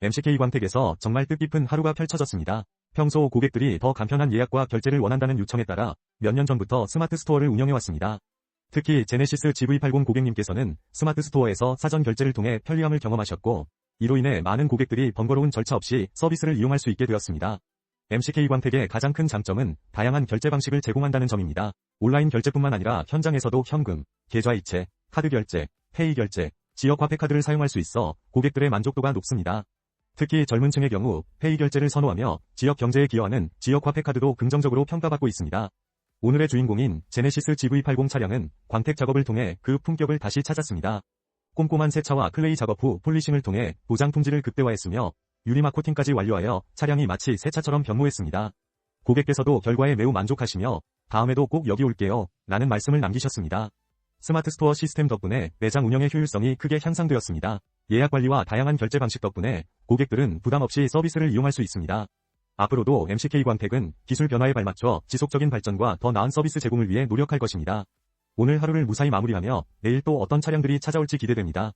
MCK광택에서 정말 뜻깊은 하루가 펼쳐졌습니다. 평소 고객들이 더 간편한 예약과 결제를 원한다는 요청에 따라 몇 년 전부터 스마트 스토어를 운영해왔습니다. 특히 제네시스 GV80 고객님께서는 스마트 스토어에서 사전 결제를 통해 편리함을 경험하셨고, 이로 인해 많은 고객들이 번거로운 절차 없이 서비스를 이용할 수 있게 되었습니다. MCK광택의 가장 큰 장점은 다양한 결제 방식을 제공한다는 점입니다. 온라인 결제뿐만 아니라 현장에서도 현금, 계좌이체, 카드 결제, 페이 결제, 지역 화폐 카드를 사용할 수 있어 고객들의 만족도가 높습니다. 특히 젊은 층의 경우 페이 결제를 선호하며 지역 경제에 기여하는 지역 화폐카드도 긍정적으로 평가받고 있습니다. 오늘의 주인공인 제네시스 GV80 차량은 광택 작업을 통해 그 품격을 다시 찾았습니다. 꼼꼼한 세차와 클레이 작업 후 폴리싱을 통해 도장 품질을 극대화했으며 유리막 코팅까지 완료하여 차량이 마치 새 차처럼 변모했습니다. 고객께서도 결과에 매우 만족하시며 다음에도 꼭 여기 올게요 라는 말씀을 남기셨습니다. 스마트 스토어 시스템 덕분에 매장 운영의 효율성이 크게 향상되었습니다. 예약 관리와 다양한 결제 방식 덕분에 고객들은 부담 없이 서비스를 이용할 수 있습니다. 앞으로도 MCK광택은 기술 변화에 발맞춰 지속적인 발전과 더 나은 서비스 제공을 위해 노력할 것입니다. 오늘 하루를 무사히 마무리하며 내일 또 어떤 차량들이 찾아올지 기대됩니다.